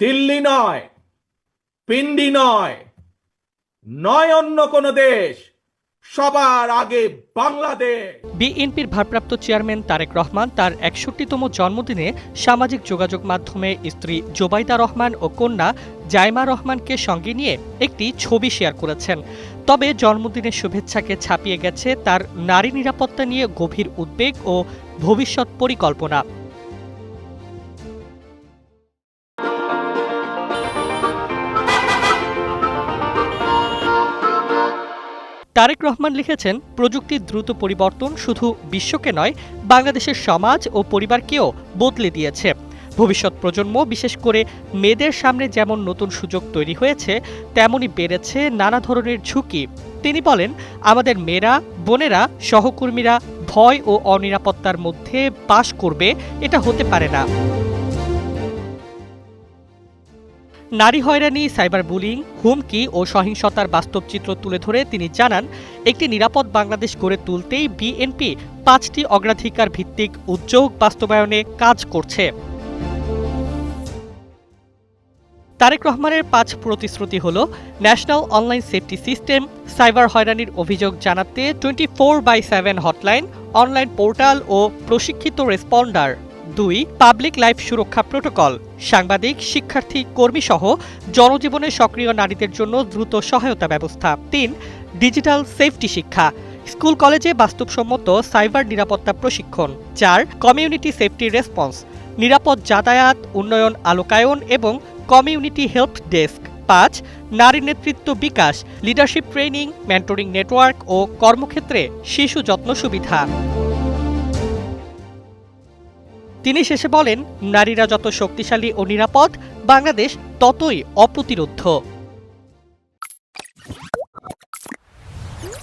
দিল্লি নয়, পিন্ডি নয় নয় অন্য কোনো দেশ, সবার আগে বাংলাদেশ। বিএনপির ভারপ্রাপ্ত চেয়ারম্যান তারেক রহমান তার একষট্টিতম জন্মদিনে সামাজিক যোগাযোগ মাধ্যমে স্ত্রী জোবাইদা রহমান ও কন্যা জাইমা রহমানকে সঙ্গে নিয়ে একটি ছবি শেয়ার করেছেন। তবে জন্মদিনের শুভেচ্ছাকে ছাপিয়ে গেছে তার নারী নিরাপত্তা নিয়ে গভীর উদ্বেগ ও ভবিষ্যৎ পরিকল্পনা। তারেক রহমান লিখেছেন প্রযুক্তির দ্রুত পরিবর্তন শুধু বিশ্বকে নয়, বাংলাদেশের সমাজ ও পরিবারকেও বদলে দিয়েছে। ভবিষ্যৎ প্রজন্ম, বিশেষ করে মেয়েদের সামনে যেমন নতুন সুযোগ তৈরি হয়েছে, তেমনই বেড়েছে নানা ধরনের ঝুঁকি। তিনি বলেন, আমাদের মেয়েরা, বোনেরা, সহকর্মীরা ভয় ও অনিরাপত্তার মধ্যে বাস করবে, এটা হতে পারে না। নারী হয়রানি সাইবার বুলিং হুমকি ও সহিংসতার বাস্তব চিত্র তুলে ধরে তিনি জানান, একটি নিরাপদ বাংলাদেশ গড়ে তুলতেই বিএনপি পাঁচটি অগ্রাধিকার ভিত্তিক উদ্যোগ বাস্তবায়নে কাজ করছে। তারেক রহমানের পাঁচ প্রতিশ্রুতি হল national online safety system, cyber হয়রানির অভিযোগ জানাতে twenty four by seven hotline, online portal ও প্রশিক্ষিত রেসপন্ডার। দুই পাবলিক লাইফ সুরক্ষা প্রোটোকল সাংবাদিক, শিক্ষার্থী কর্মী সহ জনজীবনে সক্রিয় নারীদের জন্য দ্রুত সহায়তা ব্যবস্থা। তিন ডিজিটাল সেফটি শিক্ষা। স্কুল, কলেজে বাস্তবসম্মত সাইবার নিরাপত্তা প্রশিক্ষণ। চার কমিউনিটি সেফটি রেসপন্স নিরাপদ যাতায়াত, উন্নয়ন, আলোকায়ন এবং কমিউনিটি হেল্প ডেস্ক পাঁচ, নারী নেতৃত্ব বিকাশ লিডারশিপ ট্রেনিং মেন্টরিং নেটওয়ার্ক ও কর্মক্ষেত্রে শিশু যত্ন সুবিধা। তিনি শেষে বলেন নারীরা যত শক্তিশালী ও নিরাপদ বাংলাদেশ ততই অপ্রতিরোধ্য।